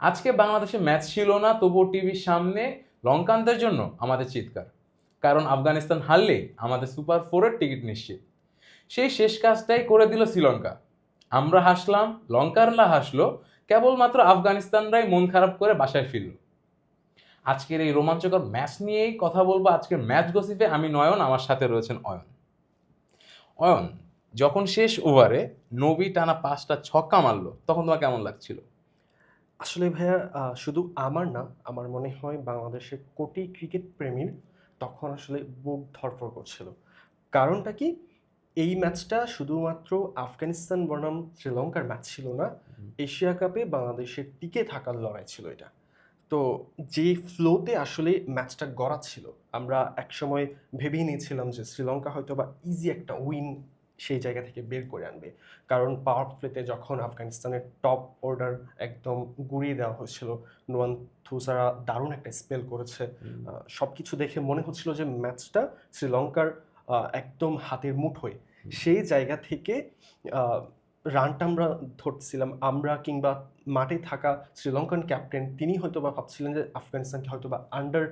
আজকে বাংলাদেশে ম্যাচ ছিল না, তবুও টিভির সামনে লঙ্কানদের জন্য আমাদের চিৎকার। কারণ আফগানিস্তান হারলে আমাদের সুপার ফোরের টিকিট নিশ্চিত। সেই শেষ কাজটাই করে দিল শ্রীলঙ্কা। আমরা হাসলাম, লঙ্কানরা হাসলো, কেবলমাত্র আফগানিস্তানরাই মন খারাপ করে বাসায় ফিরল। আজকের এই রোমাঞ্চকর ম্যাচ নিয়েই কথা বলব, আজকের ম্যাচ গসিপে আমি নয়ন, আমার সাথে রয়েছেন অয়ন। অয়ন, যখন শেষ ওভারে নবী টানা পাঁচটা ছক্কা মারলো, তখন তোমার কেমন লাগছিল? আসলে ভাইয়া শুধু আমার না আমার মনে হয় বাংলাদেশের কোটি ক্রিকেট প্রেমীর তখন আসলে বুক ধরফর করছিল। কারণটা কি? এই ম্যাচটা শুধুমাত্র আফগানিস্তান বনাম শ্রীলঙ্কার ম্যাচ ছিল না এশিয়া কাপে বাংলাদেশের টিকে থাকার লড়াই ছিল এটা। তো যে ফ্লোতে আসলে ম্যাচটা গড়া ছিল আমরা একসময় ভেবেই নিয়েছিলাম যে শ্রীলঙ্কা হয়তো বা ইজি একটা উইন সেই জায়গা থেকে বের করে আনবে। কারণ পাওয়ার প্লেতে যখন আফগানিস্তানের টপ অর্ডার একদম গুড়িয়ে দেওয়া হয়েছিল নোয়ান থুসারা দারুণ একটা স্পেল করেছে। সব কিছু দেখে মনে হচ্ছিল যে ম্যাচটা শ্রীলঙ্কার একদম হাতের মুঠোয় সেই জায়গা থেকে রানটা আমরা ধরছিলাম আমরা কিংবা মাঠে থাকা শ্রীলঙ্কান ক্যাপ্টেন তিনি হয়তো বা ভাবছিলেন যে আফগানিস্তানকে হয়তো বা আন্ডার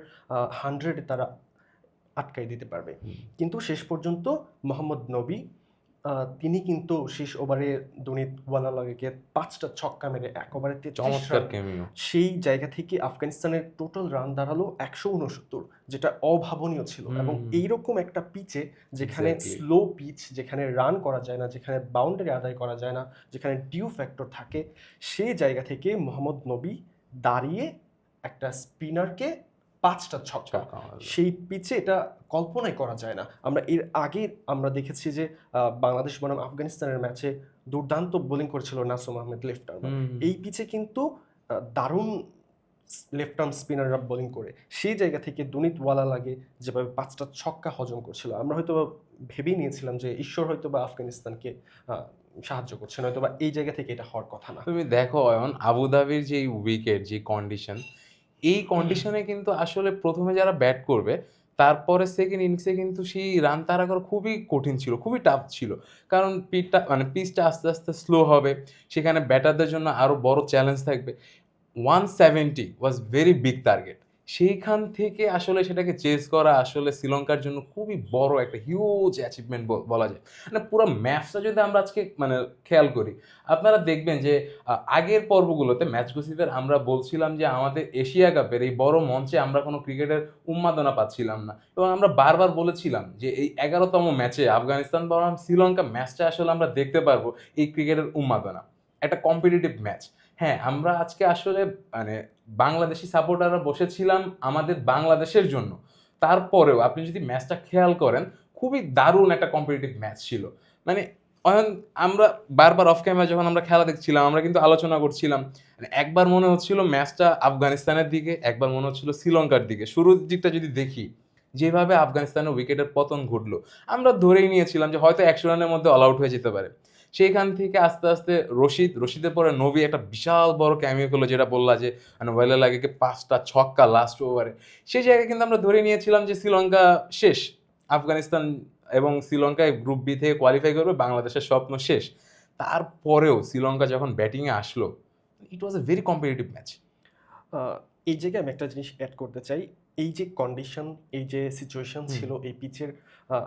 হান্ড্রেডে তারা আটকাই দিতে পারবে। কিন্তু শেষ পর্যন্ত মোহাম্মদ নবী তিনি কিন্তু শেষ ওভারে দুনিত ওয়ালালাকে পাঁচটা ছক্কা মেরে এক ওভারে সেই জায়গা থেকে আফগানিস্তানের টোটাল রান দাঁড়াল একশো উনসত্তর যেটা অভাবনীয় ছিল। এবং এইরকম একটা পিচে যেখানে স্লো পিচ যেখানে রান করা যায় না যেখানে বাউন্ডারি আদায় করা যায় না যেখানে ডিউ ফ্যাক্টর থাকে সেই জায়গা থেকে মোহাম্মদ নবী দাঁড়িয়ে একটা স্পিনারকে পাঁচটা ছক্কা। সেই পিচে এটা কল্পনাই করা যায় না। আমরা এর আগে আমরা দেখেছি যে বাংলাদেশ বনাম আফগানিস্তানের ম্যাচে দুর্দান্ত বোলিং করেছিল Nasum Ahmed left armer hmm. এই পিচে কিন্তু দারুণ লেফট আর্ম স্পিনাররা বোলিং করে। সেই জায়গা থেকে দুনিত ওয়ালা লাগে যেভাবে পাঁচটা ছক্কা হজম করছিল। আমরা হয়তো বা ভেবেই নিয়েছিলাম যে ঈশ্বর হয়তো বা আফগানিস্তানকে সাহায্য করছেন। হয়তো বা এই জায়গা থেকে এটা হওয়ার কথা না। তুমি দেখো অয়ন আবুধাবির যে উইকেট যে কন্ডিশন এই কন্ডিশনে কিন্তু আসলে প্রথমে যারা ব্যাট করবে তারপরে সেকেন্ড ইনিংসে কিন্তু সেই রান তারা করা খুবই কঠিন ছিল, খুবই টাফ ছিল। কারণ পিটটা মানে পিচটা আস্তে আস্তে স্লো হবে, সেখানে ব্যাটারদের জন্য আরও বড় চ্যালেঞ্জ থাকবে। One seventy was very big target সেইখান থেকে আসলে সেটাকে চেস করা আসলে শ্রীলঙ্কার জন্য খুবই বড় একটা হিউজ অ্যাচিভমেন্ট বলা যায়। মানে পুরো ম্যাচটা যদি আমরা আজকে মানে খেয়াল করি, আপনারা দেখবেন যে আগের পর্বগুলোতে ম্যাচ গসিপের আমরা বলছিলাম যে আমাদের এশিয়া কাপের এই বড় মঞ্চে আমরা কোনো ক্রিকেটের উন্মাদনা পাচ্ছিলাম না। এবং আমরা বারবার বলেছিলাম যে এই এগারোতম ম্যাচে আফগানিস্তান বনাম, শ্রীলঙ্কা ম্যাচটা আসলে আমরা দেখতে পারব এই ক্রিকেটের উন্মাদনা। একটা কম্পিটিটিভ ম্যাচ হ্যাঁ আমরা আজকে আসলে মানে বাংলাদেশি সাপোর্টাররা বসেছিলাম আমাদের বাংলাদেশের জন্য। তারপরেও আপনি যদি ম্যাচটা খেয়াল করেন, খুবই দারুণ একটা কম্পিটিটিভ ম্যাচ ছিল। মানে আমরা বারবার অফ ক্যামেরা যখন আমরা খেলা দেখছিলাম, আমরা কিন্তু আলোচনা করছিলাম মানে একবার মনে হচ্ছিল ম্যাচটা আফগানিস্তানের দিকে, একবার মনে হচ্ছিল শ্রীলঙ্কার দিকে। শুরুর দিকটা যদি দেখি, যেভাবে আফগানিস্তানের উইকেটের পতন ঘটলো, আমরা ধরেই নিয়েছিলাম যে হয়তো একশো রানের মধ্যে অল আউট হয়ে যেতে পারে। সেইখান থেকে আস্তে আস্তে রশিদ রশিদের পরে নবী একটা বিশাল বড় ক্যামিও করল যেটা বললা যে মানে ওয়েলে লাগে পাঁচটা ছক্কা লাস্ট ওভারে সেই জায়গায় কিন্তু আমরা ধরে নিয়েছিলাম যে শ্রীলঙ্কা শেষ। আফগানিস্তান এবং শ্রীলঙ্কায় গ্রুপ বি থেকে কোয়ালিফাই করবে বাংলাদেশের স্বপ্ন শেষ। তারপরেও শ্রীলঙ্কা যখন ব্যাটিংয়ে আসলো it was a very competitive match এই জায়গায় আমি একটা জিনিস অ্যাড করতে চাই। এই যে কন্ডিশন এই যে সিচুয়েশন ছিল এই পিচের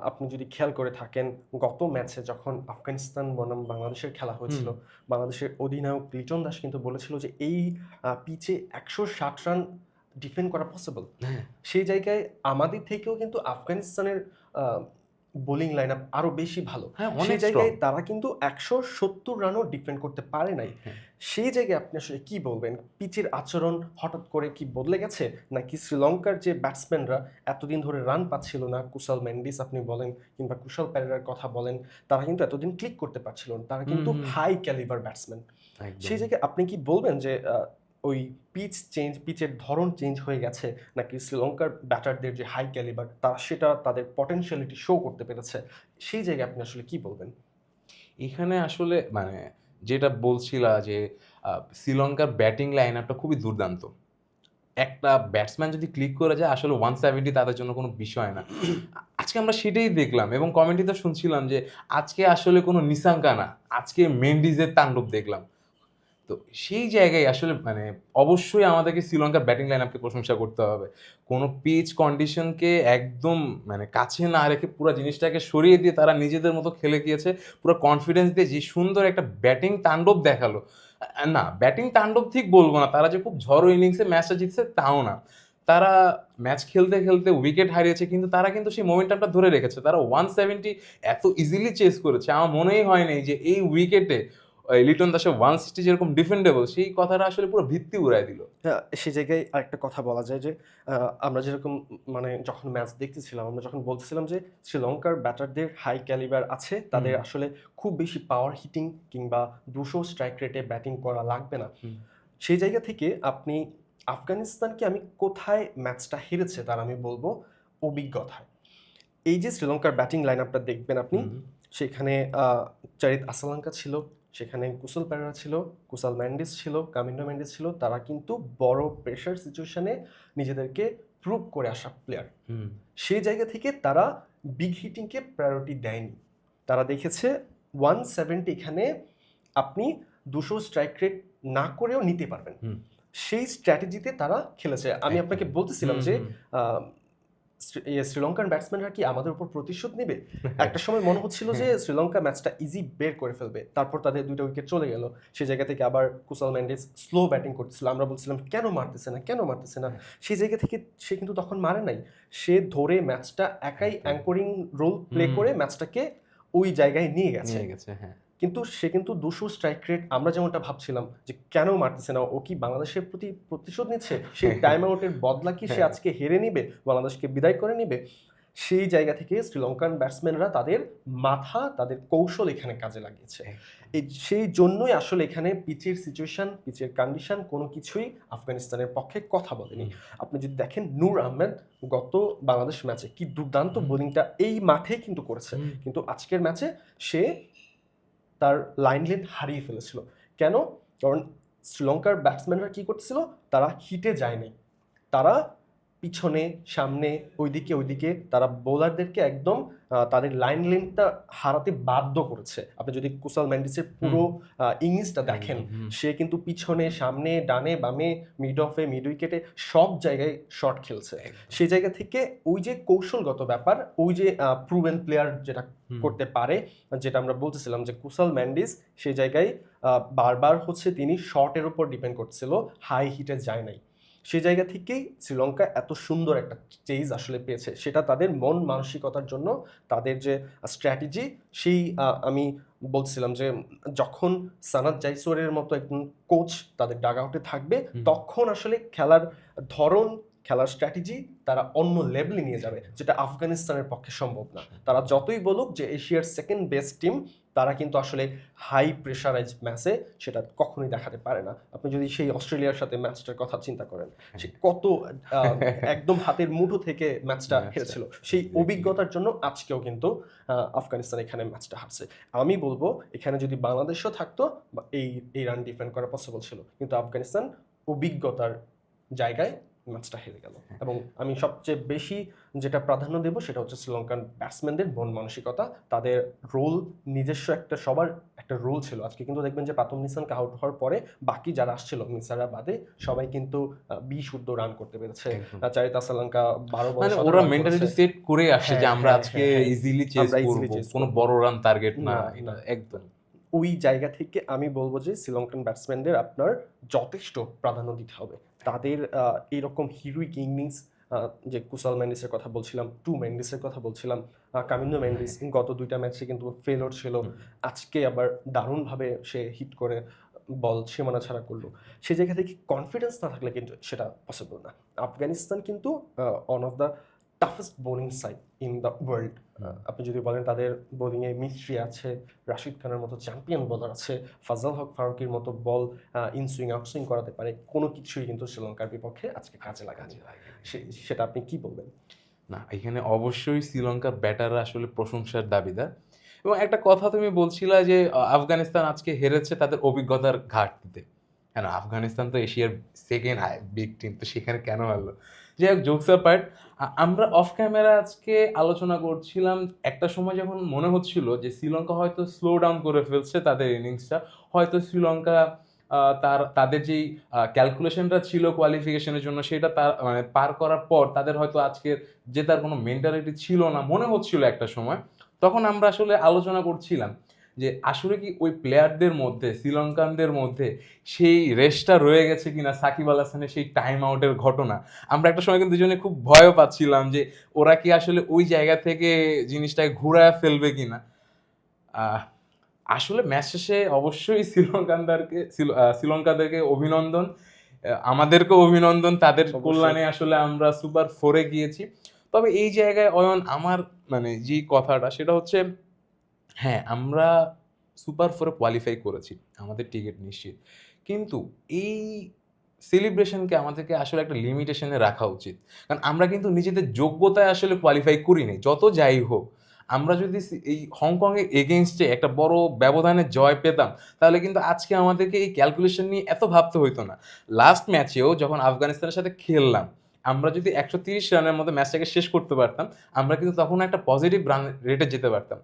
আপনি যদি খেয়াল করে থাকেন গত ম্যাচে যখন আফগানিস্তান বনাম বাংলাদেশের খেলা হয়েছিল বাংলাদেশের অধিনায়ক লিটন দাস কিন্তু বলেছিল যে এই পিচে একশো ষাট রান ডিফেন্ড করা পসিবল হ্যাঁ। সেই জায়গায় আমাদের থেকেও কিন্তু আফগানিস্তানের বোলিং লাইন আপ আরও বেশি ভালো। হ্যাঁ সেই অনেক জায়গায় তারা কিন্তু একশো সত্তর রানও ডিফেন্ড করতে পারে নাই। সেই জায়গায় আপনি আসলে কি বলবেন? পিচের আচরণ হঠাৎ করে কি বদলে গেছে? নাকি শ্রীলঙ্কার যে ব্যাটসম্যানরা এতদিন ধরে রান পাচ্ছিল না কুশাল মেন্ডিস আপনি বলেন কিংবা কুশাল প্যারেরার কথা বলেন তারা কিন্তু এতদিন ক্লিক করতে পারছিল না। তারা কিন্তু। হাই ক্যালিভার ব্যাটসম্যান সেই জায়গায় আপনি কি বলবেন যে ওই পিচ চেঞ্জ পিচের ধরন চেঞ্জ হয়ে গেছে নাকি শ্রীলঙ্কার ব্যাটারদের যে হাই ক্যালিবার তারা সেটা তাদের পটেনশিয়ালিটি শো করতে পেরেছে। সেই জায়গায় আপনি আসলে কি বলবেন? এখানে আসলে মানে যেটা বলছিলা যে শ্রীলঙ্কার ব্যাটিং লাইন আপটা খুবই দুর্দান্ত। একটা ব্যাটসম্যান যদি ক্লিক করে যায়, আসলে ওয়ান সেভেন্টি তাদের জন্য কোনো বিষয় না। আজকে আমরা সেটাই দেখলাম এবং কমেন্টে শুনছিলাম যে, আজকে আসলে কোনো নিশাঙ্কা না। আজকে মেন্ডিজের তাণ্ডব দেখলাম। তো সেই জায়গায় আসলে মানে অবশ্যই আমাদেরকে শ্রীলঙ্কার ব্যাটিং লাইন আপকে প্রশংসা করতে হবে। কোনো পিচ কন্ডিশনকে একদম মানে কাছে না রেখে পুরো জিনিসটাকে সরিয়ে দিয়ে তারা নিজেদের মতো খেলে গিয়েছে। পুরো কনফিডেন্স দিয়ে যে সুন্দর একটা ব্যাটিং তাণ্ডব দেখাল। না ব্যাটিং তাণ্ডব ঠিক বলব না। তারা যে খুব ঝড়ো ইনিংসে ম্যাচটা জিতছে তাও না। তারা ম্যাচ খেলতে খেলতে উইকেট হারিয়েছে, কিন্তু তারা কিন্তু সেই মোমেন্টামটা ধরে রেখেছে। তারা ওয়ান সেভেন্টি এত ইজিলি চেস করেছে। আমার মনেই হয়নি যে এই উইকেটে লিটন দাসের ওয়ান সিক্সটি যেরকম ডিফেন্ডেবল সেই কথাটা আসলে পুরো ভিত্তি উড়াই দিল। হ্যাঁ, সে জায়গায় আরেকটা কথা বলা যায় যে আমরা যেরকম মানে যখন ম্যাচ দেখতেছিলাম আমরা যখন বলছিলাম যে শ্রীলঙ্কার ব্যাটারদের হাই ক্যালিবার আছে তাদের আসলে খুব বেশি পাওয়ার হিটিং কিংবা দুশো স্ট্রাইক রেটে ব্যাটিং করা লাগবে না। সেই জায়গা থেকে আপনি আফগানিস্তানকে আমি কোথায় ম্যাচটা হেরেছে তার আমি বলব অভিজ্ঞতায়। এই যে শ্রীলঙ্কার ব্যাটিং লাইন আপটা দেখবেন আপনি সেখানে চারিত আসালাঙ্কা ছিল সেখানে কুশল প্যারা ছিল কুশাল ম্যান্ডিস ছিল কামিন্ডো ম্যান্ডিস ছিল তারা কিন্তু বড় প্রেশার সিচুয়েশনে নিজেদেরকে প্রুভ করে আসা প্লেয়ার সেই জায়গা থেকে তারা বিগ হিটিংকে প্রায়োরিটি দেয়নি। তারা দেখেছে ওয়ান সেভেন্টি এখানে আপনি দুশো স্ট্রাইক রেট না করেও নিতে পারবেন। সেই স্ট্র্যাটেজিতে তারা খেলেছে। আমি আপনাকে বলতেছিলাম যে শ্রীলঙ্কান ব্যাটসম্যানরা কি আমাদের উপর প্রতিশোধ নেবে? একটা সময় মনে হচ্ছিল যে হ্যাঁ। শ্রীলঙ্কা ম্যাচটা ইজি বের করে ফেলবে। তারপর তাদের দুইটা উইকেট চলে গেল। সেই জায়গা থেকে আবার কুসাল ম্যান্ডিস স্লো ব্যাটিং করতেছিল। আমরা বলছিলাম কেন মারতেছে না? কেন মারতেছে না? সেই জায়গা থেকে সে কিন্তু তখন মারে নাই। সে ধরে ম্যাচটা একাই। অ্যাঙ্করিং রোল প্লে করে ম্যাচটাকে ওই জায়গায় নিয়ে গেছে। নিয়ে গেছে হ্যাঁ। কিন্তু সে কিন্তু দুশো স্ট্রাইক রেট আমরা যেমনটা ভাবছিলাম যে কেন মারতেছে না ও কি বাংলাদেশের প্রতি প্রতিশোধ নিচ্ছে? সেই টাইম আউটের বদলা কি সে হ্যাঁ। আজকে হেরে নিবে বাংলাদেশকে বিদায় করে নিবে? সেই জায়গা থেকে শ্রীলঙ্কান ব্যাটসম্যানরা তাদের মাথা তাদের কৌশল এখানে কাজে লাগিয়েছে। এই সেই জন্যই আসলে এখানে পিচের সিচুয়েশন পিচের কন্ডিশন কোনো কিছুই আফগানিস্তানের পক্ষে কথা বলেনি। আপনি যদি দেখেন নূর আহমেদ গত বাংলাদেশ ম্যাচে কি দুর্দান্ত বোলিংটা এই মাঠেই কিন্তু করেছে। কিন্তু আজকের ম্যাচে সে তার লাইন লেন্থ হারিয়ে ফেলেছিল। কেন? কারণ শ্রীলঙ্কার ব্যাটসম্যানরা কী করছিল তারা হিটে যায়নি। তারা পিছনে সামনে ওইদিকে ওইদিকে তারা বোলারদেরকে একদম তাদের লাইন লেন্থটা হারাতে বাধ্য করেছে। আপনি যদি কুশাল ম্যান্ডিসের পুরো ইংলিশটা দেখেন। সে কিন্তু পিছনে সামনে ডানে বামে মিড অফে মিড উইকেটে সব জায়গায় শট খেলছে। সেই জায়গা থেকে ওই যে কৌশলগত ব্যাপার ওই যে প্রুভেন প্লেয়ার যেটা করতে পারে যেটা আমরা বলতেছিলাম যে কুশল ম্যান্ডিস সেই জায়গায় বারবার হচ্ছে তিনি শর্টের উপর ডিপেন্ড করছিল হাই হিটে যায় নাই। সেই জায়গা থেকেই শ্রীলঙ্কা এত সুন্দর একটা চেজ আসলে পেয়েছে। সেটা তাদের মন মানসিকতার জন্য তাদের যে স্ট্র্যাটেজি সেই আমি বলছিলাম যে যখন সানাদ জাইসোরের মতো একজন কোচ তাদের ডাগ আউটে থাকবে তখন আসলে খেলার ধরন খেলার স্ট্র্যাটেজি তারা অন্য লেভেলে নিয়ে যাবে যেটা আফগানিস্তানের পক্ষে সম্ভব না। তারা যতই বলুক যে এশিয়ার সেকেন্ড বেস্ট টিম তারা কিন্তু আসলে হাই প্রেশারাইজ ম্যাচে সেটা কখনোই দেখাতে পারে না। আপনি যদি সেই অস্ট্রেলিয়ার সাথে ম্যাচটার কথা চিন্তা করেন সে কত একদম হাতের মুঠো থেকে ম্যাচটা হেরেছিল। সেই অভিজ্ঞতার জন্য আজকেও কিন্তু আফগানিস্তান এখানে ম্যাচটা হারছে। আমি বলব এখানে যদি বাংলাদেশও থাকতো বা এই এই রান ডিফেন্ড করা পসিবল ছিল। কিন্তু আফগানিস্তান অভিজ্ঞতার জায়গায় ম্যাচটা হেরে গেল। এবং আমি সবচেয়ে বেশি যেটা প্রাধান্য দেব সেটা হচ্ছে শ্রীলঙ্কান ব্যাটসম্যানদের মন মানসিকতা তাদের রোল নিজস্ব একটা সবার একটা রোল ছিল। আজকে কিন্তু দেখবেন যে প্রাথম নিসানকে আউট হওয়ার পরে বাকি যারা আসছিল মিসারা বাদে সবাই কিন্তু বিশ উর্ধ রান করতে পেরেছে। চারিতা শ্রীলঙ্কা বারো মানে ওরা মেন্টালিটি সেট করে আসছে যে হ্যাঁ, আমরা হ্যাঁ, আজকে। ইজিলি চেস করব। কোনো বড় রান টার্গেট না। একদম। ওই জায়গা থেকে আমি বলব যে শ্রীলঙ্কান ব্যাটসম্যানদের আপনার যথেষ্ট প্রাধান্য দিতে হবে। তাদের এরকম এইরকম হিরোইক ইনিংস যে কুশাল ম্যান্ডিসের কথা বলছিলাম টু ম্যান্ডিসের কথা বলছিলাম কামিন্দো ম্যান্ডিস গত দুইটা ম্যাচে কিন্তু ফেলোর ছিল। আজকে আবার দারুণভাবে সে হিট করে বল সীমানা ছাড়া করল। সে জায়গা থেকে কনফিডেন্স না থাকলে কিন্তু সেটা পসিবল না। আফগানিস্তান কিন্তু one of the toughest bowling side in the world আপনি যদি বলেন তাদের বোলিংয়ে মিস্ট্রি আছে রাশিদ খানের মতো চ্যাম্পিয়ন বোলার আছে ফাজল হক ফারুকির মতো ball in swing out swing করাতে পারে কোনো কিছুই কিন্তু শ্রীলঙ্কার বিপক্ষে আজকে কাজে লাগাচ্ছে সেটা আপনি কি বলবেন? না এখানে অবশ্যই শ্রীলঙ্কার ব্যাটাররা আসলে প্রশংসার দাবিদার। এবং একটা কথা তুমি বলছিলা যে আফগানিস্তান আজকে হেরেছে তাদের অভিজ্ঞতার ঘাটতিতে। কেন? আফগানিস্তান তো এশিয়ার সেকেন্ড হাই বিগ টিম তো সেখানে কেন হারলো? হোক জোকস পার্ট আমরা অফ ক্যামেরা আজকে আলোচনা করছিলাম একটা সময় যখন মনে হচ্ছিল যে শ্রীলঙ্কা হয়তো স্লো ডাউন করে ফেলছে তাদের ইনিংসটা হয়তো শ্রীলঙ্কা তার, তাদের যেই ক্যালকুলেশনটা ছিল কোয়ালিফিকেশনের জন্য সেটা তার মানে পার করার পর তাদের হয়তো আজকের যে তার কোনো মেন্টালিটি ছিল না, মনে হচ্ছিল একটা সময়, তখন আমরা আসলে আলোচনা করছিলাম। যে আসলে কি ওই প্লেয়ারদের মধ্যে শ্রীলঙ্কানদের মধ্যে সেই রেসটা রয়ে গেছে কিনা সাকিব আল হাসানের সেই টাইম আউটের ঘটনা? আমরা একটা সময় কিন্তু দুজনে খুব ভয়ও পাচ্ছিলাম যে ওরা কি আসলে ওই জায়গা থেকে জিনিসটাকে ঘুরায় ফেলবে কিনা। আহ, আসলে ম্যাচ শেষে অবশ্যই শ্রীলঙ্কানদেরকে শ্রীলঙ্কাদেরকে অভিনন্দন। আহ, আমাদেরকেও অভিনন্দন তাদের কল্যাণে আসলে আমরা সুপার ফোরে গিয়েছি। তবে এই জায়গায় অয়ন আমার মানে যে কথাটা সেটা হচ্ছে হ্যাঁ আমরা সুপার ফোরে কোয়ালিফাই করেছি, আমাদের টিকিট নিশ্চিত। কিন্তু এই সেলিব্রেশনকে আমাদেরকে আসলে একটা লিমিটেশনে রাখা উচিত। কারণ আমরা কিন্তু নিজেদের যোগ্যতায় আসলে কোয়ালিফাই করিনি যত যাই হোক। আমরা যদি এই হংকংয়ের এগেনস্টে একটা বড় ব্যবধানে জয় পেতাম, তাহলে কিন্তু আজকে আমাদেরকে এই ক্যালকুলেশন নিয়ে এত ভাবতে হইতো না। লাস্ট ম্যাচেও যখন আফগানিস্তানের সাথে খেললাম, আমরা যদি একশো তিরিশ রানের মধ্যে ম্যাচটাকে শেষ করতে পারতাম, আমরা কিন্তু তখন একটা পজিটিভ রান রেটে যেতে পারতাম।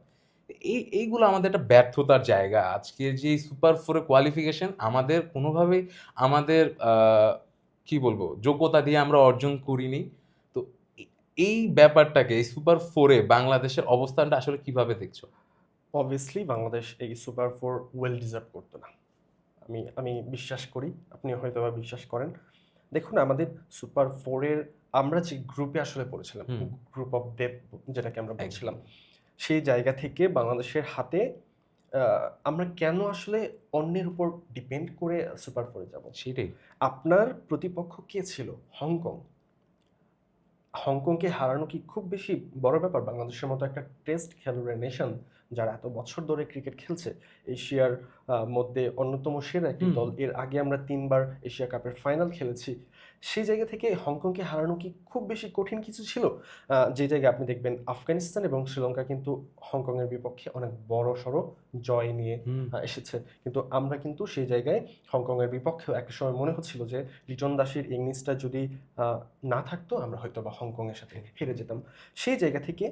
এই এইগুলো আমাদের একটা ব্যর্থতার জায়গা। আজকে যে সুপার ফোরে কোয়ালিফিকেশন আমাদের কোনোভাবেই আমাদের কি বলব যোগ্যতা দিয়ে আমরা অর্জন করিনি। তো এই ব্যাপারটাকে এই সুপার ফোরে বাংলাদেশের অবস্থানটা আসলে কীভাবে দেখছ? অবভিয়াসলি বাংলাদেশ এই সুপার ফোর ওয়েল ডিজার্ভ করতো না। আমি আমি বিশ্বাস করি আপনি হয়তো বা বিশ্বাস করেন। দেখুন আমাদের সুপার ফোরের আমরা যে গ্রুপে আসলে পড়েছিলাম গ্রুপ অফ ডেথ যেটাকে আমরা বলছিলাম সেই জায়গা থেকে বাংলাদেশের হাতে আমরা কেন আসলে অন্যের উপর ডিপেন্ড করে সুপার ফোরে যাব? সেটাই। আপনার প্রতিপক্ষ কে ছিল? হংকং। হংকংকে হারানো কি খুব বেশি বড় ব্যাপার? বাংলাদেশের মতো একটা টেস্ট খেলুড়ে নেশন যারা এত বছর ধরে ক্রিকেট খেলছে এশিয়ার মধ্যে অন্যতম সেরা একটি দল। এর আগে আমরা তিনবার এশিয়া কাপের ফাইনাল খেলেছি। সেই জায়গা থেকে হংকংকে হারানো কি খুব বেশি কঠিন কিছু ছিল? যে জায়গায় আপনি দেখবেন আফগানিস্তান এবং শ্রীলঙ্কা কিন্তু হংকংয়ের বিপক্ষে অনেক বড় সড়ো জয় নিয়ে এসেছে। কিন্তু আমরা কিন্তু সেই জায়গায় হংকংয়ের বিপক্ষেও একটা সময় মনে হচ্ছিল যে লিটন দাসের ইংলিশটা যদি না থাকতো আমরা হয়তো বা হংকংয়ের সাথে হেরে যেতাম। সেই জায়গা থেকে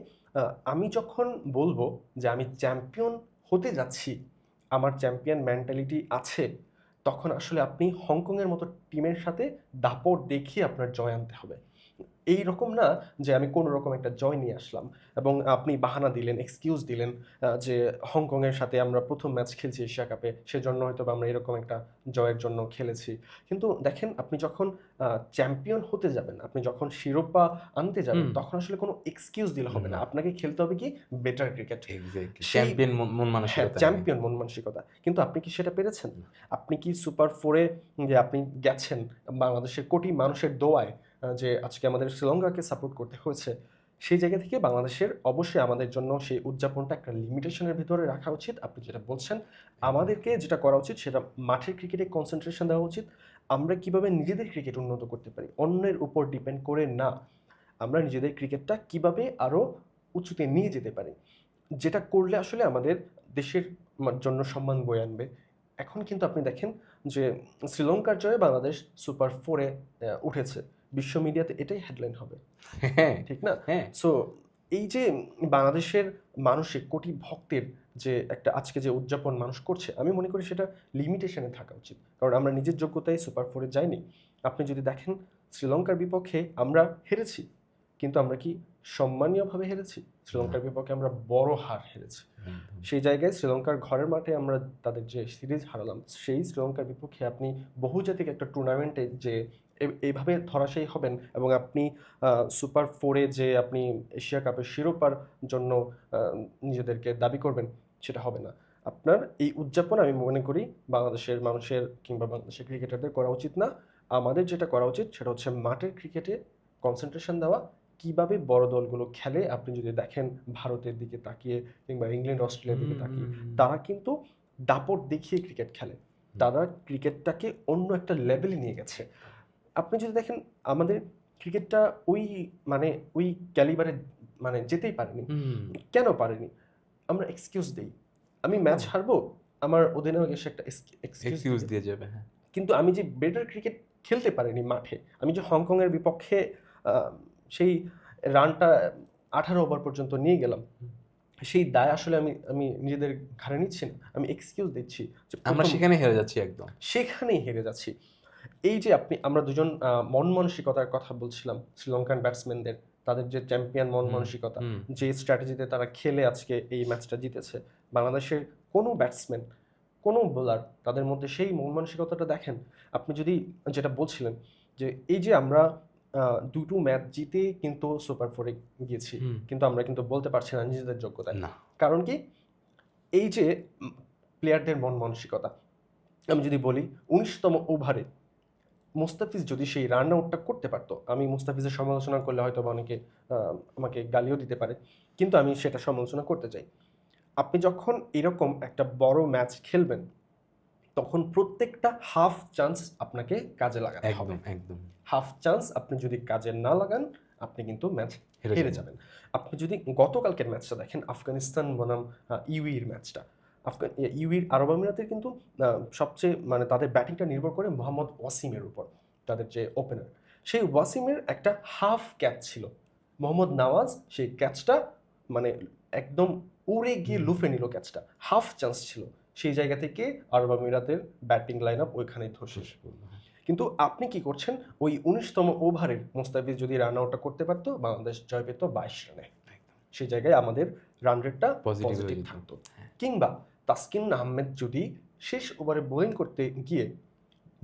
আমি যখন বলব যে আমি চ্যাম্পিয়ন হতে যাচ্ছি আমার চ্যাম্পিয়ন মেন্টালিটি আছে তখন আসলে আপনি হংকংয়ের মতো টিমের সাথে দাপট দেখিয়ে আপনার জয় আনতে হবে। এই রকম না যে আমি কোনো রকম একটা জয় নিয়ে আসলাম এবং আপনি বাহানা দিলেন এক্সকিউজ দিলেন যে হংকংয়ের সাথে আমরা প্রথম ম্যাচ খেলছি এশিয়া কাপে সেজন্য হয়তো বা আমরা এরকম একটা জয়ের জন্য খেলেছি। কিন্তু দেখেন আপনি যখন চ্যাম্পিয়ন হতে যাবেন আপনি যখন শিরোপা আনতে যাবেন তখন আসলে কোনো এক্সকিউজ দিলে হবে না। আপনাকে খেলতে হবে কি? বেটার ক্রিকেট চ্যাম্পিয়ন মন মানসিকতা চ্যাম্পিয়ন মন মানসিকতা। কিন্তু আপনি কি সেটা পেরেছেন? আপনি কি সুপার ফোরে যে আপনি গেছেন বাংলাদেশের কোটি মানুষের দোয়ায় যে আজকে আমাদের শ্রীলঙ্কাকে সাপোর্ট করতে হয়েছে সেই জায়গা থেকে বাংলাদেশের অবশ্যই আমাদের জন্য সেই উদযাপনটা একটা লিমিটেশনের ভিতরে রাখা উচিত। আপনি যেটা বলছেন আমাদেরকে যেটা করা উচিত সেটা মাঠের ক্রিকেটে কনসেন্ট্রেশন দেওয়া উচিত। আমরা কীভাবে নিজেদের ক্রিকেট উন্নত করতে পারি অন্যের উপর ডিপেন্ড করে না আমরা নিজেদের ক্রিকেটটা কীভাবে আরও উঁচুতে নিয়ে যেতে পারি। যেটা করলে আসলে আমাদের দেশের জন্য সম্মান বয়ে আনবে। এখন কিন্তু আপনি দেখেন যে শ্রীলঙ্কার জয়ে বাংলাদেশ সুপার ফোরে উঠেছে। বিশ্ব মিডিয়াতে এটাই হেডলাইন হবে। হ্যাঁ ঠিক না? হ্যাঁ। সো এই যে বাংলাদেশের মানুষের কোটি ভক্তের যে একটা আজকে যে উদযাপন মানুষ করছে আমি মনে করি সেটা লিমিটেশনে থাকা উচিত। কারণ আমরা নিজের যোগ্যতায় সুপার ফোরে যাইনি। আপনি যদি দেখেন শ্রীলঙ্কার বিপক্ষে আমরা হেরেছি কিন্তু আমরা কি সম্মানীয়ভাবে হেরেছি? শ্রীলঙ্কার বিপক্ষে আমরা বড় হার হেরেছি। সেই জায়গায় শ্রীলঙ্কার ঘরের মাঠে আমরা তাদের যে সিরিজ হারালাম সেই শ্রীলঙ্কার বিপক্ষে আপনি বহুজাতিক একটা টুর্নামেন্টে যে এইভাবে ধরাশায়ী হবেন এবং আপনি সুপার ফোরে যে আপনি এশিয়া কাপের শিরোপার জন্য নিজেদেরকে দাবি করবেন সেটা হবে না। আপনার এই উদযাপন আমি মনে করি বাংলাদেশের মানুষের কিংবা বাংলাদেশের ক্রিকেটারদের করা উচিত না। আমাদের যেটা করা উচিত সেটা হচ্ছে মাঠের ক্রিকেটে কনসেন্ট্রেশন দেওয়া। কীভাবে বড় দলগুলো খেলে আপনি যদি দেখেন ভারতের দিকে তাকিয়ে কিংবা ইংল্যান্ড অস্ট্রেলিয়ার দিকে তাকিয়ে তারা কিন্তু দাপট দেখিয়ে ক্রিকেট খেলে। তারা ক্রিকেটটাকে অন্য একটা লেভেলে নিয়ে গেছে। আপনি যদি দেখেন আমাদের ক্রিকেটটা ওই মানে ওই ক্যালিবারে মানে যেতেই পারেনি। কেন পারেনি? আমরা এক্সকিউজ দিই। আমি ম্যাচ হারবো আমার অধিনায়ক এসে একটা এক্সকিউজ দিয়ে যাবে হ্যাঁ। কিন্তু আমি যে বেটার ক্রিকেট খেলতে পারিনি মাঠে আমি যে হংকংয়ের বিপক্ষে সেই রানটা আঠারো ওভার পর্যন্ত নিয়ে গেলাম সেই দায় আসলে আমি আমি নিজেদের ঘাড়ে নিচ্ছি না। আমি এক্সকিউজ দিচ্ছি আমরা সেখানে হেরে যাচ্ছি একদম। সেখানেই হেরে যাচ্ছি। এই যে আপনি আমরা দুজন মন মানসিকতার কথা বলছিলাম শ্রীলঙ্কান ব্যাটসম্যানদের তাদের যে চ্যাম্পিয়ন মন মানসিকতা যে স্ট্র্যাটেজিতে তারা খেলে আজকে এই ম্যাচটা জিতেছে বাংলাদেশের কোনো ব্যাটসম্যান কোনো বোলার তাদের মধ্যে সেই মন মানসিকতাটা দেখেন? আপনি যদি যেটা বলছিলেন যে এই যে আমরা দুটো ম্যাচ জিতে কিন্তু সুপার ফোরে গিয়েছি কিন্তু আমরা কিন্তু বলতে পারছি না নিজেদের যোগ্যতায়। না। কারণ কি? এই যে প্লেয়ারদের মন মানসিকতা আমি যদি বলি উনিশতম ওভারে মুস্তাফিজ যদি সেই রান আউটটা করতে পারতো আমি মুস্তাফিজের সমালোচনা করলে হয়তো বা অনেকে আমাকে গালিও দিতে পারে কিন্তু আমি সেটা সমালোচনা করতে চাই। আপনি যখন এরকম একটা বড় ম্যাচ খেলবেন তখন প্রত্যেকটা হাফ চান্স আপনাকে কাজে লাগাতে হবে। একদম হাফ চান্স আপনি যদি কাজে না লাগান আপনি কিন্তু ম্যাচ হেরে। যাবেন। আপনি যদি গতকালকের ম্যাচটা দেখেন আফগানিস্তান বনাম ইউইর ম্যাচটা আফগান ইউইর আরব আমিরাতের কিন্তু সবচেয়ে মানে তাদের ব্যাটিংটা নির্ভর করে মোহাম্মদ ওয়াসিমের উপর তাদের যে ওপেনার সেই ওয়াসিমের একটা হাফ ক্যাচ ছিল। মোহাম্মদ নওয়াজ সেই ক্যাচটা মানে একদম উড়ে গিয়ে লুফে নিল ক্যাচটা হাফ চান্স ছিল। সেই জায়গা থেকে আরব আমিরাতের ব্যাটিং লাইন আপ ওইখানেই ধসে। শেষ। কিন্তু আপনি কি করছেন? ওই উনিশতম ওভারের মোস্তাফিজ যদি রান আউটটা করতে পারতো বাংলাদেশ জয় পেত বাইশ রানে সেই জায়গায় আমাদের রান রেটটা পজিটিভ থাকতো। হ্যাঁ। কিংবা তাসকিন আহমেদ যদি শেষ ওভারে বোলিং করতে গিয়ে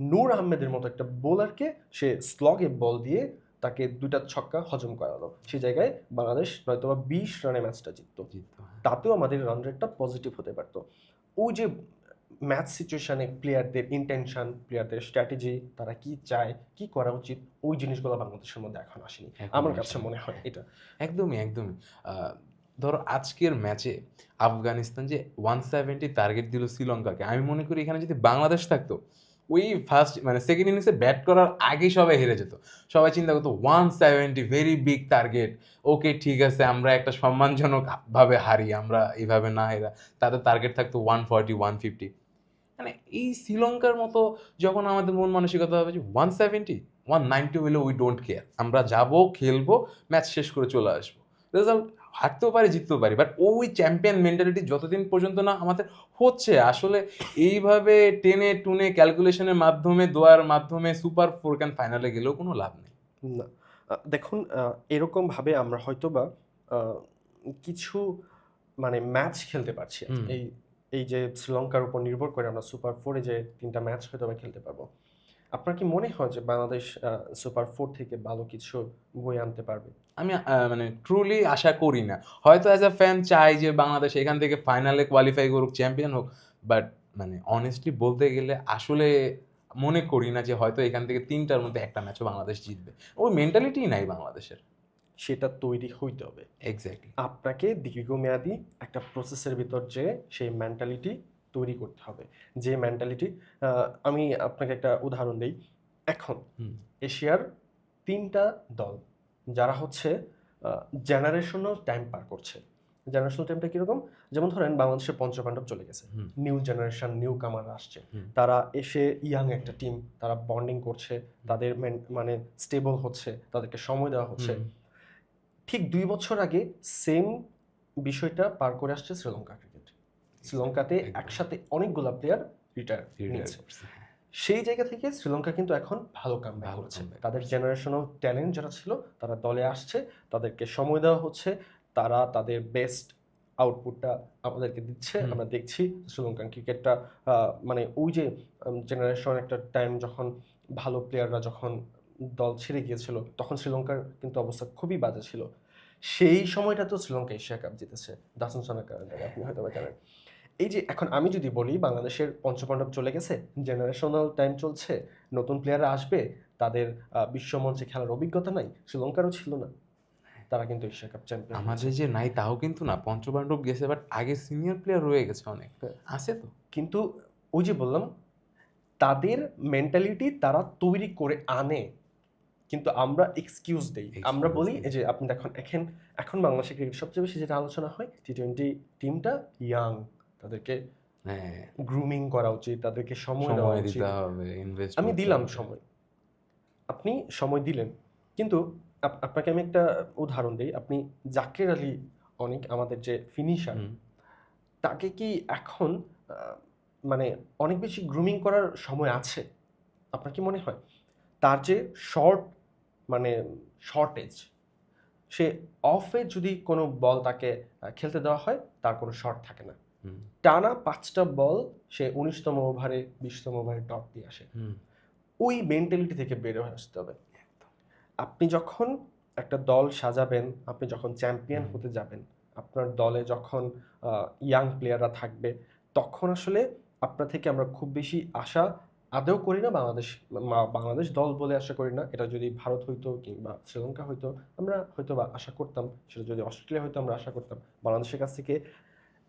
নূর আহমেদের মতো একটা বোলারকে সে স্লগে বল দিয়ে তাকে দুইটা ছক্কা হজম করালো। সেই জায়গায় বাংলাদেশ নয়তোবা বিশ রানে ম্যাচটা জিততো। জিততো, হ্যাঁ। তাতেও আমাদের রান রেটটা পজিটিভ হতে পারতো। ওই যে ম্যাচ সিচুয়েশানে প্লেয়ারদের ইন্টেনশন প্লেয়ারদের স্ট্র্যাটেজি তারা কি চায় কি করা উচিত ওই জিনিসগুলো বাংলাদেশের মধ্যে এখন আসেনি। আমার কাছে মনে হয় এটা। একদমই একদমই। ধরো আজকের ম্যাচে আফগানিস্তান যে ওয়ান সেভেন্টি টার্গেট দিল শ্রীলঙ্কাকে, আমি মনে করি এখানে যদি বাংলাদেশ থাকতো, ওই ফার্স্ট মানে সেকেন্ড ইনিংসে ব্যাট করার আগেই সবাই হেরে যেত। সবাই চিন্তা করতো one seventy very big target okay ঠিক আছে, আমরা একটা সম্মানজনকভাবে হারি, আমরা এইভাবে না হেরা, তাদের টার্গেট থাকতো ওয়ান ফর্টি ওয়ান ফিফটি মানে এই শ্রীলঙ্কার মতো যখন আমাদের মন মানসিকতা হবে যে ওয়ান সেভেন্টি ওয়ান নাইনটি হলে উই ডোন্ট কেয়ার আমরা যাব, খেলব ম্যাচ শেষ করে চলে আসব। রেজাল্ট হারতেও পারি জিততেও পারি। বাট ওই চ্যাম্পিয়ন মেন্টালিটি যতদিন পর্যন্ত না আমাদের হচ্ছে আসলে এইভাবে টেনে টুনে ক্যালকুলেশনের মাধ্যমে দোয়ার মাধ্যমে সুপার ফোর ক্যান ফাইনালে গেলেও কোনো লাভ নেই। না। দেখুন এরকমভাবে আমরা হয়তো বা কিছু মানে ম্যাচ খেলতে পারছি। এই এই যে শ্রীলঙ্কার উপর নির্ভর করে আমরা সুপার ফোরে যে তিনটা ম্যাচ হয়তো বা খেলতে পারব। আপনার কি মনে হয় যে বাংলাদেশ সুপার ফোর থেকে ভালো কিছু বই আনতে পারবে? আমি মানে ট্রুলি আশা করি না। হয়তো অ্যাজ আ ফ্যান চাই যে বাংলাদেশ এখান থেকে ফাইনালে কোয়ালিফাই করুক চ্যাম্পিয়ন হোক বাট মানে অনেস্টলি বলতে গেলে আসলে মনে করি না যে হয়তো এখান থেকে তিনটার মধ্যে একটা ম্যাচও বাংলাদেশ জিতবে। ওই মেন্টালিটি নাই বাংলাদেশের। সেটা তৈরি হইতে হবে। এক্স্যাক্টলি আপনাকে দীর্ঘমেয়াদী একটা প্রসেসের ভিতর যে সেই মেন্টালিটি তৈরি করতে হবে। যে মেন্টালিটি আমি আপনাকে একটা উদাহরণ দিই। এখন এশিয়ার তিনটা দল যারা হচ্ছে জেনারেশনাল টাইম পার করছে। জেনারেশনাল টাইমটা কীরকম? যেমন ধরেন বাংলাদেশের পঞ্চপাণ্ডব চলে গেছে। নিউ জেনারেশন নিউ কামার আসছে। তারা এসে ইয়াং একটা টিম তারা বন্ডিং করছে তাদের মানে স্টেবল হচ্ছে তাদেরকে সময় দেওয়া হচ্ছে। ঠিক দুই বছর আগে সেম বিষয়টা পার করে আসছে শ্রীলঙ্কা শ্রীলঙ্কাতে একসাথে অনেকগুলা প্লেয়ার রিটায়ার নিয়েছে। সেই জায়গা থেকে শ্রীলঙ্কা কিন্তু এখন ভালো কাম করছে। তাদের জেনারেশনাল ট্যালেন্ট যারা ছিল তারা দলে আসছে তাদেরকে সময় দেওয়া হচ্ছে তারা তাদের বেস্ট আউটপুটটা আমাদেরকে দিচ্ছে। আমরা দেখছি শ্রীলঙ্কান ক্রিকেটটা মানে ওই যে জেনারেশন একটা টাইম যখন ভালো প্লেয়াররা যখন দল ছেড়ে গিয়েছিল তখন শ্রীলঙ্কার কিন্তু অবস্থা খুবই বাজে ছিল। সেই সময়টা তো শ্রীলঙ্কা এশিয়া কাপ জিতেছে। দাসন কারণে আপনি হয়তো জানেন। এই যে এখন আমি যদি বলি বাংলাদেশের পঞ্চপাণ্ডব চলে গেছে জেনারেশনাল টাইম চলছে নতুন প্লেয়াররা আসবে তাদের বিশ্বমঞ্চে খেলার অভিজ্ঞতা নাই শ্রীলঙ্কারও ছিল না। তারা কিন্তু এশিয়া কাপ চ্যাম্পিয়ন আমাদের যে নাই তাও কিন্তু না পঞ্চপাণ্ডব গেছে বাট আগে সিনিয়র প্লেয়ার রয়ে গেছে অনেক। হ্যাঁ। আছে তো? কিন্তু ওই যে বললাম তাদের মেন্টালিটি তারা তৈরি করে আনে কিন্তু আমরা এক্সকিউজ দেই। আমরা বলি এই যে আপনি দেখুন এখন এখন বাংলাদেশের ক্রিকেট সবচেয়ে বেশি যেটা আলোচনা হয় টি টোয়েন্টি টিমটা ইয়াং তাদেরকে হ্যাঁ। গ্রুমিং করা উচিত তাদেরকে সময় দেওয়া উচিত। হবে ইনভেস্ট আমি দিলাম সময়। আপনি সময় দিলেন। কিন্তু আপনাকে আমি একটা উদাহরণ দিই। আপনি জাকির আলী অনেক আমাদের যে ফিনিশার তাকে কি এখন মানে অনেক বেশি গ্রুমিং করার সময় আছে? আপনার কি মনে হয়? তার যে শর্ট মানে শর্টেজ সে অফে যদি কোনো বল তাকে খেলতে দেওয়া হয় তার কোনো শর্ট থাকে না। টানা পাঁচটা বল সে উনিশতম ওভারে বিশতম ওভারে ডট দিয়ে আসে। ওই মেন্টালিটি থেকে বের আসতে হবে। আপনি যখন একটা দল সাজাবেন আপনি যখন চ্যাম্পিয়ন হতে যাবেন আপনার দলে যখন ইয়াং প্লেয়াররা থাকবে তখন আসলে আপনার থেকে আমরা খুব বেশি আশা আদেও করি না বাংলাদেশ বাংলাদেশ দল বলে আশা করি না। এটা যদি ভারত হইতো কিংবা শ্রীলঙ্কা হইতো আমরা হয়তো বা আশা করতাম। সেটা যদি অস্ট্রেলিয়া হয়তো আমরা আশা করতাম। বাংলাদেশের কাছ থেকে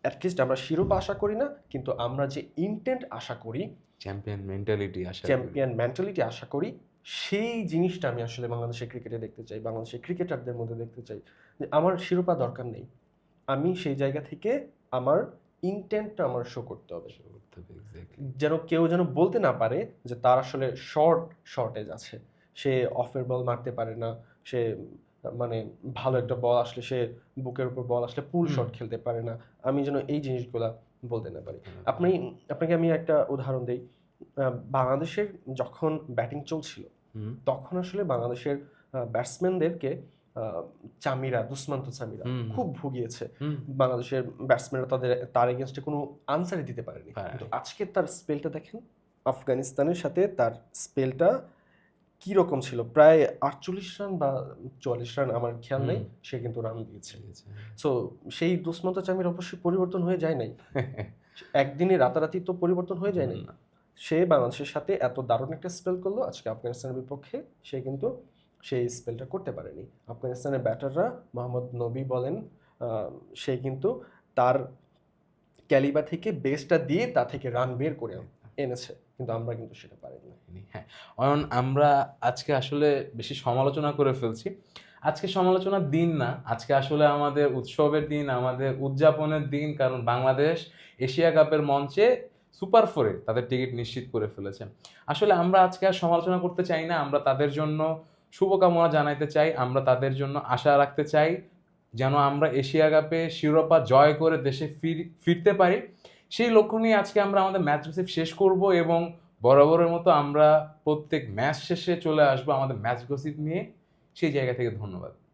অ্যাটলিস্ট আমরা শিরোপা আশা করি না কিন্তু আমরা যে ইন্টেন্ট আশা করি চ্যাম্পিয়ন মেন্টালিটি আশা করি। চ্যাম্পিয়ন মেন্টালিটি আশা করি সেই জিনিসটা আমি আসলে বাংলাদেশের ক্রিকেটে দেখতে চাই বাংলাদেশের ক্রিকেটারদের মধ্যে দেখতে চাই যে আমার শিরোপা দরকার নেই আমি সেই জায়গা থেকে আমার ইন্টেন্টটা আমার শো করতে হবে. যেন কেউ যেন বলতে না পারে যে তার আসলে শর্ট শর্টেজ আছে সে অফের বল মারতে পারে না সে মানে ভালো একটা বল আসলে সে বুকের উপর বল আসলে পুল। শট খেলতে পারে না। আমি যেন এই জিনিসগুলা বলতে না পারি। আপনি আপনাকে আমি একটা উদাহরণ দিই। বাংলাদেশের যখন ব্যাটিং চলছিল তখন আসলে বাংলাদেশের ব্যাটসম্যানদেরকে চামিরা দুষ্মান্ত চামিরা খুব ভুগিয়েছে। বাংলাদেশের ব্যাটসম্যানরা তাদের তার এগেনস্টে কোনো আনসারই দিতে পারেনি। পারেনি। কিন্তু আজকে তার স্পেলটা দেখেন আফগানিস্তানের সাথে তার স্পেলটা কি রকম ছিল? প্রায় আটচল্লিশ রান বা চুয়াল্লিশ রান আমার খেয়াল নেই সে কিন্তু রান দিয়েছে। সো সেই দুষ্মন্ত চামির অবশ্যই পরিবর্তন হয়ে যায় নাই একদিনে রাতারাতি তো পরিবর্তন হয়ে যায় নাই। না। সে বাংলাদেশের সাথে এত দারুণ একটা স্পেল করল আজকে আফগানিস্তানের বিপক্ষে সে কিন্তু সেই স্পেলটা করতে পারেনি। আফগানিস্তানের ব্যাটাররা মোহাম্মদ নবী বলেন সে কিন্তু তার ক্যালিবা থেকে বেসটা দিয়ে তা থেকে রান বের করে এনেছে, কিন্তু আমরা কিন্তু সেটা পারিনি। হ্যাঁ। অয়ন আমরা আজকে আসলে বেশি সমালোচনা করে ফেলছি। আজকে সমালোচনার দিন না, আজকে আসলে আমাদের উৎসবের দিন, আমাদের উদযাপনের দিন, কারণ বাংলাদেশ এশিয়া কাপের মঞ্চে সুপার ফোরে তাদের টিকিট নিশ্চিত করে ফেলেছে। আসলে আমরা আজকে আর সমালোচনা করতে চাই না, আমরা তাদের জন্য শুভকামনা জানাইতে চাই, আমরা তাদের জন্য আশা রাখতে চাই, যেন আমরা এশিয়া কাপে শিরোপা জয় করে দেশে ফির- ফিরতে পারি। সেই লক্ষ্য নিয়ে আজকে আমরা আমাদের ম্যাচ রিসিভ শেষ করব এবং বরাবরের মতো আমরা প্রত্যেক ম্যাচ শেষে চলে আসব আমাদের ম্যাচ গসিপ নিয়ে। সেই জায়গা থেকে ধন্যবাদ।